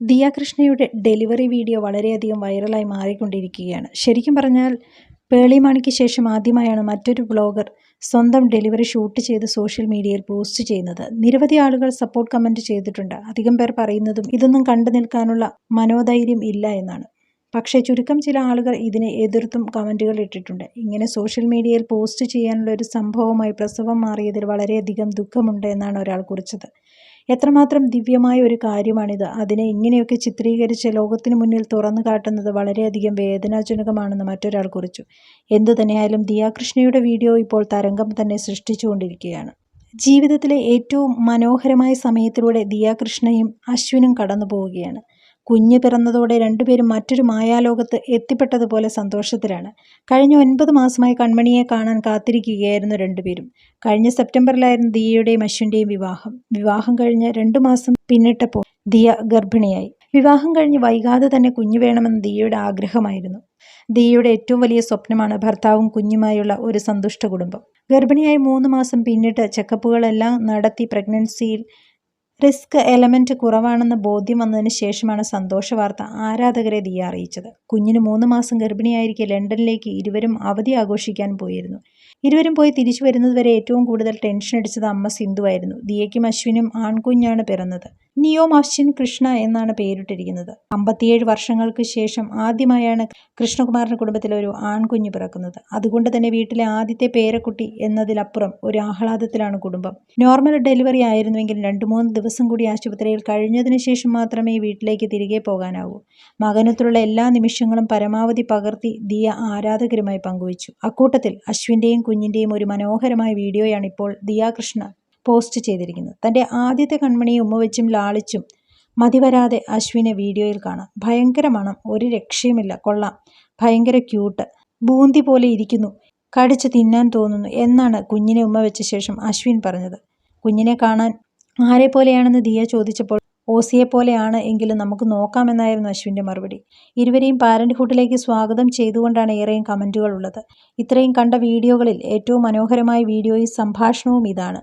ദിയ കൃഷ്ണയുടെ delivery video വളരെയധികം വൈറലായി മാറിക്കൊണ്ടിരിക്കുകയാണ്. ശരിക്കും പറഞ്ഞാൽ പേളിമാണിക്ക് ശേഷം ആദ്യമായാണ് മറ്റൊരു ബ്ലോഗർ സ്വന്തം ഡെലിവറി ഷൂട്ട് ചെയ്ത് സോഷ്യൽ മീഡിയയിൽ പോസ്റ്റ് ചെയ്യുന്നത്. നിരവധി ആളുകൾ സപ്പോർട്ട് കമന്റ് ചെയ്തിട്ടുണ്ട്. അധികം പേർ പറയുന്നതും ഇതൊന്നും കണ്ടു നിൽക്കാനുള്ള മനോധൈര്യം ഇല്ല എന്നാണ്. പക്ഷേ ചുരുക്കം ചില ആളുകൾ ഇതിനെ എതിർത്തും കമന്റുകൾ ഇട്ടിട്ടുണ്ട്. ഇങ്ങനെ സോഷ്യൽ മീഡിയയിൽ പോസ്റ്റ് ചെയ്യാനുള്ള ഒരു സംഭവമായി പ്രസവം മാറിയതിൽ വളരെയധികം ദുഃഖമുണ്ട് എന്നാണ് ഒരാൾ കുറിച്ചത്. എത്രമാത്രം ദിവ്യമായ ഒരു കാര്യമാണിത്. അതിനെ ഇങ്ങനെയൊക്കെ ചിത്രീകരിച്ച് ലോകത്തിന് മുന്നിൽ തുറന്നു കാട്ടുന്നത് വളരെയധികം വേദനാജനകമാണെന്ന് മറ്റൊരാൾ കുറിച്ചു. എന്തു തന്നെയായാലും ദിയാകൃഷ്ണയുടെ വീഡിയോ ഇപ്പോൾ തരംഗം തന്നെ സൃഷ്ടിച്ചുകൊണ്ടിരിക്കുകയാണ്. ജീവിതത്തിലെ ഏറ്റവും മനോഹരമായ സമയത്തിലൂടെ ദിയാകൃഷ്ണയും അശ്വിനും കടന്നു പോവുകയാണ് കുഞ്ഞ് പിറന്നതോടെ രണ്ടുപേരും മറ്റൊരു മായാലോകത്ത് എത്തിപ്പെട്ടതുപോലെ സന്തോഷത്തിലാണ്. കഴിഞ്ഞ ഒൻപത് മാസമായി കൺമണിയെ കാണാൻ കാത്തിരിക്കുകയായിരുന്നു രണ്ടുപേരും. കഴിഞ്ഞ സെപ്റ്റംബറിലായിരുന്നു ദിയയുടെയും അശ്വിന്റെയും വിവാഹം. വിവാഹം കഴിഞ്ഞ് രണ്ടു മാസം പിന്നിട്ടപ്പോൾ ദിയ ഗർഭിണിയായി. വിവാഹം കഴിഞ്ഞ് വൈകാതെ തന്നെ കുഞ്ഞു വേണമെന്ന് ദിയയുടെ ആഗ്രഹമായിരുന്നു. ദിയയുടെ ഏറ്റവും വലിയ സ്വപ്നമാണ് ഭർത്താവും കുഞ്ഞുമായുള്ള ഒരു സന്തുഷ്ട കുടുംബം. ഗർഭിണിയായി മൂന്ന് മാസം പിന്നിട്ട് ചെക്കപ്പുകളെല്ലാം നടത്തി പ്രഗ്നൻസിയിൽ റിസ്ക് എലമെന്റ് കുറവാണെന്ന് ബോധ്യം വന്നതിന് ശേഷമാണ് സന്തോഷ വാർത്ത ആരാധകരെ ദിയ അറിയിച്ചത്. കുഞ്ഞിന് മൂന്ന് മാസം ഗർഭിണിയായിരിക്കെ ലണ്ടനിലേക്ക് ഇരുവരും അവധി ആഘോഷിക്കാൻ പോയിരുന്നു. ഇരുവരും പോയി തിരിച്ചു വരുന്നതുവരെ ഏറ്റവും കൂടുതൽ ടെൻഷൻ അടിച്ചത് അമ്മ സിന്ധുവായിരുന്നു ദിയയ്ക്കും അശ്വിനും ആൺകുഞ്ഞാണ് പിറന്നത്. നിയോം അശ്വിൻ കൃഷ്ണ എന്നാണ് പേരിട്ടിരിക്കുന്നത്. അമ്പത്തിയേഴ് വർഷങ്ങൾക്ക് ശേഷം ആദ്യമായാണ് കൃഷ്ണകുമാറിന്റെ കുടുംബത്തിലെ ഒരു ആൺകുഞ്ഞ് പിറക്കുന്നത്. അതുകൊണ്ട് തന്നെ വീട്ടിലെ ആദ്യത്തെ പേരക്കുട്ടി എന്നതിലപ്പുറം ഒരു ആഹ്ലാദത്തിലാണ് കുടുംബം. നോർമൽ ഡെലിവറി ആയിരുന്നുവെങ്കിൽ രണ്ടു മൂന്ന് ദിവസം കൂടി ആശുപത്രിയിൽ കഴിഞ്ഞതിന് ശേഷം മാത്രമേ വീട്ടിലേക്ക് തിരികെ പോകാനാവൂ. മകനത്തിലുള്ള എല്ലാ നിമിഷങ്ങളും പരമാവധി പകർത്തി ദിയ ആരാധകരുമായി പങ്കുവച്ചു. അക്കൂട്ടത്തിൽ അശ്വിന്റെയും കുഞ്ഞിന്റെയും ഒരു മനോഹരമായ വീഡിയോയാണ് ഇപ്പോൾ ദിയാകൃഷ്ണ പോസ്റ്റ് ചെയ്തിരിക്കുന്നത്. തന്റെ ആദ്യത്തെ കൺമണിയെ ഉമ്മവെച്ചും ലാളിച്ചും മതിവരാതെ അശ്വിനെ വീഡിയോയിൽ കാണാം. ഭയങ്കര മണം ഒരു രക്ഷയുമില്ല. കൊള്ളാം. ഭയങ്കര ക്യൂട്ട് ബൂന്തി പോലെ ഇരിക്കുന്നു. കടിച്ച് തിന്നാൻ തോന്നുന്നു എന്നാണ് കുഞ്ഞിനെ ഉമ്മ വെച്ച ശേഷം അശ്വിൻ പറഞ്ഞത്. കുഞ്ഞിനെ കാണാൻ ആരെ പോലെയാണെന്ന് ദിയ ചോദിച്ചപ്പോൾ ഓസിയെ പോലെയാണ് എങ്കിലും നമുക്ക് നോക്കാമെന്നായിരുന്നു അശ്വിന്റെ മറുപടി. ഇരുവരെയും പാരന്റ്ഹുഡിലേക്ക് സ്വാഗതം ചെയ്തുകൊണ്ടാണ് ഏറെയും കമന്റുകൾ ഉള്ളത്. ഇത്രയും കണ്ട വീഡിയോകളിൽ ഏറ്റവും മനോഹരമായ വീഡിയോയും സംഭാഷണവും ഇതാണ്.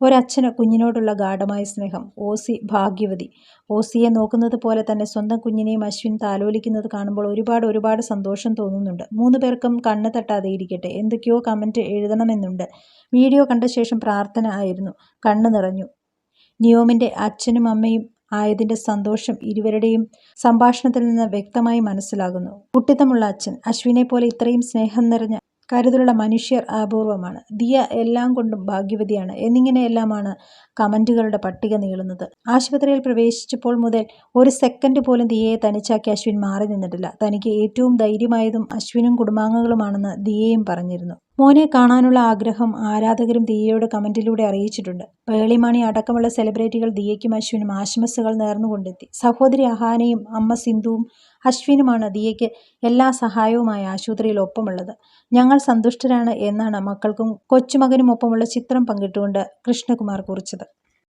ഒരച്ഛന് കുഞ്ഞിനോടുള്ള ഗാഠമായ സ്നേഹം. ഓസി ഭാഗ്യവതി. ഓസിയെ നോക്കുന്നത് പോലെ തന്നെ സ്വന്തം കുഞ്ഞിനെയും അശ്വിൻ താലോലിക്കുന്നത് കാണുമ്പോൾ ഒരുപാട് ഒരുപാട് സന്തോഷം തോന്നുന്നുണ്ട്. മൂന്ന് പേർക്കും കണ്ണ് തട്ടാതെ ഇരിക്കട്ടെ. എന്തൊക്കെയോ കമന്റ് എഴുതണമെന്നുണ്ട്. വീഡിയോ കണ്ട ശേഷം പ്രാർത്ഥന ആയിരുന്നു. കണ്ണ് നിറഞ്ഞു. നിയോമിന്റെ അച്ഛനും അമ്മയും ആയതിന്റെ സന്തോഷം ഇരുവരുടെയും സംഭാഷണത്തിൽ നിന്ന് വ്യക്തമായി മനസ്സിലാകുന്നു. കുട്ടിത്തമുള്ള അച്ഛൻ. അശ്വിനെ പോലെ ഇത്രയും സ്നേഹം നിറഞ്ഞ കരുതലുള്ള മനുഷ്യർ അപൂർവമാണ്. ദിയ എല്ലാം കൊണ്ടും ഭാഗ്യവതിയാണ്. എന്നിങ്ങനെയെല്ലാമാണ് കമന്റുകളുടെ പട്ടിക നീളുന്നത്. ആശുപത്രിയിൽ പ്രവേശിച്ചപ്പോൾ മുതൽ ഒരു സെക്കൻഡ് പോലും ദിയയെ തനിച്ചാക്കി അശ്വിൻ മാറി നിന്നിട്ടില്ല. തനിക്ക് ഏറ്റവും ധൈര്യമായതും അശ്വിനും കുടുംബാംഗങ്ങളുമാണെന്ന് ദിയയും പറഞ്ഞിരുന്നു. മോനെ കാണാനുള്ള ആഗ്രഹം ആരാധകരും ദിയയോട് കമന്റിലൂടെ അറിയിച്ചിട്ടുണ്ട്. പേളിമാണി അടക്കമുള്ള സെലിബ്രിറ്റികൾ ദിയയ്ക്കും അശ്വിനും ആശംസകൾ നേർന്നുകൊണ്ടെത്തി. സഹോദരി അഹാനയും അമ്മ സിന്ധുവും അശ്വിനുമാണ് ദിയയ്ക്ക് എല്ലാ സഹായവുമായി ആശുപത്രിയിൽ ഒപ്പമുള്ളത്. ഞങ്ങൾ സന്തുഷ്ടരാണ് എന്നാണ് മക്കൾക്കും കൊച്ചുമകനും ഒപ്പമുള്ള ചിത്രം പങ്കിട്ടുകൊണ്ട് കൃഷ്ണകുമാർ കുറിച്ചത്.